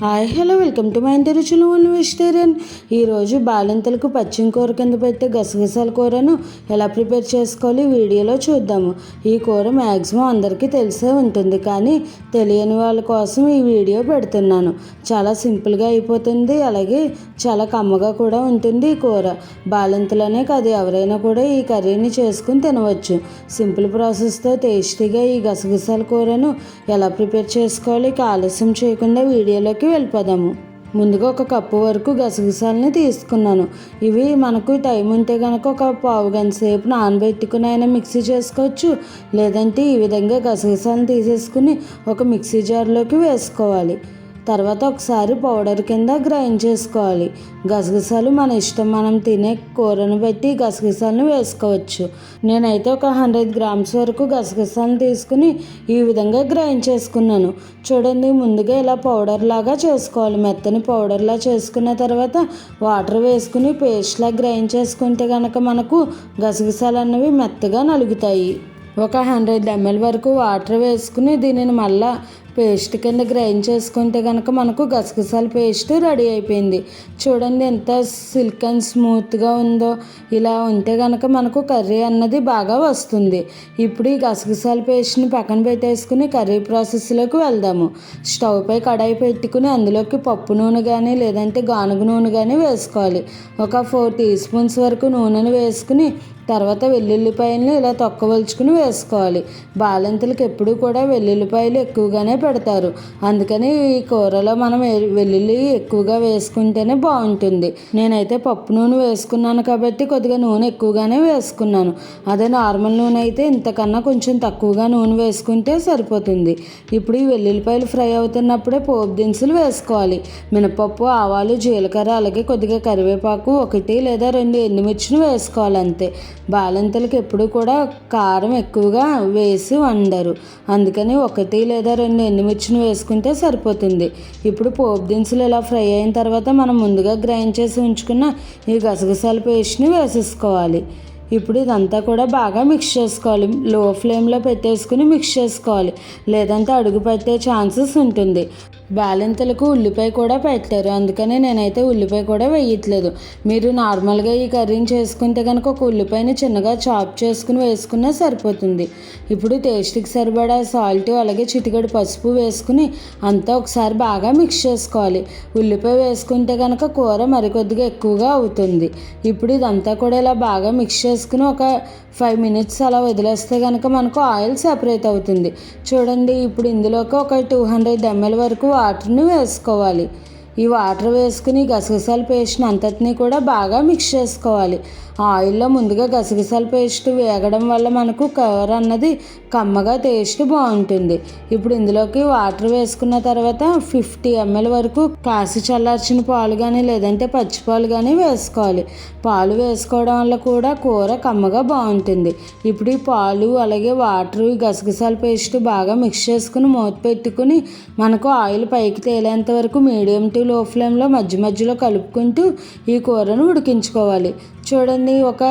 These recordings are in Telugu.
Hi hello welcome to my ఇంటి రుచులు ఓన్ వెజిటేరియన్ ఈరోజు బాలింతలకు పచ్చిమ కూర కింద పెట్టే గసగసాల కూరను ఎలా ప్రిపేర్ చేసుకోవాలి వీడియోలో చూద్దాము. ఈ కూర మ్యాక్సిమం అందరికీ తెలిసే ఉంటుంది కానీ తెలియని వాళ్ళ కోసం ఈ వీడియో పెడుతున్నాను. చాలా సింపుల్గా అయిపోతుంది అలాగే చాలా కమ్మగా కూడా ఉంటుంది ఈ కూర. బాలింతలనే కాదు ఎవరైనా కూడా ఈ కర్రీని చేసుకుని తినవచ్చు. సింపుల్ ప్రాసెస్తో టేస్టీగా ఈ గసగసాల కూరను ఎలా ప్రిపేర్ చేసుకోవాలి ఆలస్యం చేయకుండా వీడియోలోకి వెళ్ళిపోదాము. ముందుగా ఒక కప్పు వరకు గసగసాలని తీసుకున్నాను. ఇవి మనకు టైం ఉంటే కనుక ఒక పావు గంట సేపు నానబెట్టుకుని అయినా మిక్సీ చేసుకోవచ్చు. లేదంటే ఈ విధంగా గసగసాలను తీసేసుకుని ఒక మిక్సీ జార్లోకి వేసుకోవాలి. తర్వాత ఒకసారి పౌడర్ కింద గ్రైండ్ చేసుకోవాలి. గసగసాలు మన ఇష్టం మనం తినే కూరను బట్టి గసగసాలను వేసుకోవచ్చు. నేనైతే ఒక హండ్రెడ్ గ్రామ్స్ వరకు గసగసాలను తీసుకుని ఈ విధంగా గ్రైండ్ చేసుకున్నాను. చూడండి ముందుగా ఇలా పౌడర్ లాగా చేసుకోవాలి. మెత్తని పౌడర్లా చేసుకున్న తర్వాత వాటర్ వేసుకుని పేస్ట్లా గ్రైండ్ చేసుకుంటే కనుక మనకు గసగసాలు అన్నవి మెత్తగా నలుగుతాయి. ఒక హండ్రెడ్ ఎంఎల్ వరకు వాటర్ వేసుకుని దీనిని మళ్ళా పేస్ట్ కింద గ్రైండ్ చేసుకుంటే కనుక మనకు గసగసాల పేస్ట్ రెడీ అయిపోయింది. చూడండి ఎంత సిల్క్ అండ్ స్మూత్గా ఉందో. ఇలా ఉంటే కనుక మనకు కర్రీ అన్నది బాగా వస్తుంది. ఇప్పుడు ఈ గసగసాల పేస్ట్ని పక్కన పెట్టేసుకుని కర్రీ ప్రాసెస్లోకి వెళ్దాము. స్టవ్ పై కడాయి పెట్టుకుని అందులోకి పప్పు నూనె కానీ లేదంటే గానుగ నూనె కానీ వేసుకోవాలి. ఒక ఫోర్ టీ స్పూన్స్ వరకు నూనెను వేసుకుని తర్వాత వెల్లుల్లిపాయలను ఇలా తొక్కవలుచుకుని వేసుకోవాలి. బాలింతలకు ఎప్పుడూ కూడా వెల్లుల్లిపాయలు ఎక్కువగానే పెడతారు. అందుకని ఈ కూరలో మనం వెల్లుల్లి ఎక్కువగా వేసుకుంటేనే బాగుంటుంది. నేనైతే పప్పు నూనె వేసుకున్నాను కాబట్టి కొద్దిగా నూనె ఎక్కువగానే వేసుకున్నాను. అదే నార్మల్ నూనె అయితే ఇంతకన్నా కొంచెం తక్కువగా నూనె వేసుకుంటే సరిపోతుంది. ఇప్పుడు ఈ వెల్లుల్లిపాయలు ఫ్రై అవుతున్నప్పుడే పోపు దినుసులు వేసుకోవాలి. మినపప్పు ఆవాలు జీలకర్ర అలాగే కొద్దిగా కరివేపాకు ఒకటి లేదా రెండు ఎండుమిర్చిని వేసుకోవాలి అంతే. బాలింతలకు ఎప్పుడు కూడా కారం ఎక్కువగా వేసి వండరు. అందుకని ఒకటి లేదా రెండు ఎండుమిర్చిని వేసుకుంటే సరిపోతుంది. ఇప్పుడు పోపు దినుసులు ఇలా ఫ్రై అయిన తర్వాత మనం ముందుగా గ్రైండ్ చేసి ఉంచుకున్న ఈ గసగసాల పేస్ట్ని వేసేసుకోవాలి. ఇప్పుడు ఇదంతా కూడా బాగా మిక్స్ చేసుకోవాలి. లో ఫ్లేమ్లో పెట్టేసుకుని మిక్స్ చేసుకోవాలి. లేదంటే అడుగు పెట్టే ఛాన్సెస్ ఉంటుంది. బాలింతలకు ఉల్లిపాయ కూడా పెట్టారు అందుకనే నేనైతే ఉల్లిపాయ కూడా వేయట్లేదు. మీరు నార్మల్గా ఈ కర్రీని చేసుకుంటే కనుక ఒక ఉల్లిపాయని చిన్నగా చాప్ చేసుకుని వేసుకున్నా సరిపోతుంది. ఇప్పుడు టేస్ట్కి సరిపడా సాల్ట్ అలాగే చిటికెడు పసుపు వేసుకుని అంతా ఒకసారి బాగా మిక్స్ చేసుకోవాలి. ఉల్లిపాయ వేసుకుంటే కనుక కూర మరికొద్దిగా ఎక్కువగా అవుతుంది. ఇప్పుడు ఇదంతా కూడా ఇలా బాగా మిక్స్ చేసుకుని ఒక ఫైవ్ మినిట్స్ అలా వదిలేస్తే కనుక మనకు ఆయిల్ సెపరేట్ అవుతుంది. చూడండి ఇప్పుడు ఇందులోకి ఒక టూ హండ్రెడ్ ఎంఎల్ వరకు వాటర్ని వేసుకోవాలి. ఈ వాటర్ వేసుకుని గసగసాల పేస్ట్ని అంతటినీ కూడా బాగా మిక్స్ చేసుకోవాలి. ఆయిల్లో ముందుగా గసగసాల పేస్ట్ వేగడం వల్ల మనకు కవర్ అన్నది కమ్మగా టేస్ట్ బాగుంటుంది. ఇప్పుడు ఇందులోకి వాటర్ వేసుకున్న తర్వాత ఫిఫ్టీ ఎంఎల్ వరకు కాసి చల్లార్చిన పాలు కానీ లేదంటే పచ్చి పాలు కానీ వేసుకోవాలి. పాలు వేసుకోవడం వల్ల కూడా కూర కమ్మగా బాగుంటుంది. ఇప్పుడు ఈ పాలు అలాగే వాటర్ గసగసాల పేస్ట్ బాగా మిక్స్ చేసుకుని మూత పెట్టుకుని మనకు ఆయిల్ పైకి తేలేంత వరకు మీడియం టు లో ఫ్లేమ్లో మధ్య మధ్యలో కలుపుకుంటూ ఈ కూరను ఉడికించుకోవాలి. చూడండి ఒక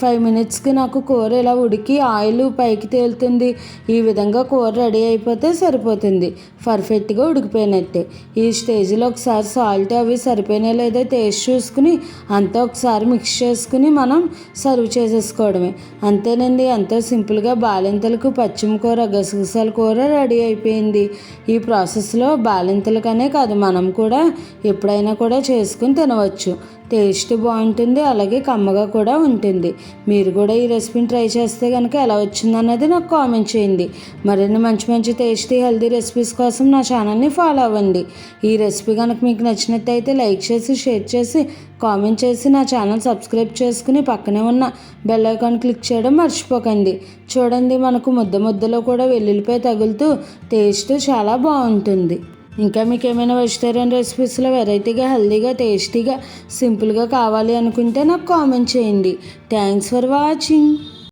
ఫైవ్ మినిట్స్కి నాకు కూర ఇలా ఉడికి ఆయిల్ పైకి తేలుతుంది. ఈ విధంగా కూర రెడీ అయిపోతే సరిపోతుంది. పర్ఫెక్ట్గా ఉడికిపోయినట్టే. ఈ స్టేజ్లో ఒకసారి సాల్ట్ అవి సరిపోయినా లేదో టేస్ట్ చూసుకుని అంతా ఒకసారి మిక్స్ చేసుకుని మనం సర్వ్ చేసేసుకోవడమే. అంతేనండి ఎంతో సింపుల్గా బాలింతలకు పచ్చిమ కూర గసగసాల కూర రెడీ అయిపోయింది. ఈ ప్రాసెస్లో బాలింతలకనే కాదు మనం కూడా ఎప్పుడైనా కూడా చేసుకుని తినవచ్చు. టేస్ట్ బాగుంటుంది అలాగే కం కమ్మగా కూడా ఉంటుంది. మీరు కూడా ఈ రెసిపీని ట్రై చేస్తే కనుక ఎలా వచ్చిందన్నది నాకు కామెంట్ చేయండి. మరిన్ని మంచి మంచి టేస్టీ హెల్దీ రెసిపీస్ కోసం నా ఛానల్ని ఫాలో అవ్వండి. ఈ రెసిపీ కనుక మీకు నచ్చినట్టయితే లైక్ చేసి షేర్ చేసి కామెంట్ చేసి నా ఛానల్ సబ్స్క్రైబ్ చేసుకుని పక్కనే ఉన్న బెల్ ఐకాన్ క్లిక్ చేయడం మర్చిపోకండి. చూడండి మనకు ముద్ద ముద్దలో కూడా వెల్లుల్లిపై తగులుతూ టేస్ట్ చాలా బాగుంటుంది. ఇంకా మీకు ఏమైనా వెజిటేరియన్ రెసిపీస్లో వెరైటీగా హెల్తీగా టేస్టీగా సింపుల్గా కావాలి అనుకుంటే నాకు కామెంట్ చేయండి. Thanks for watching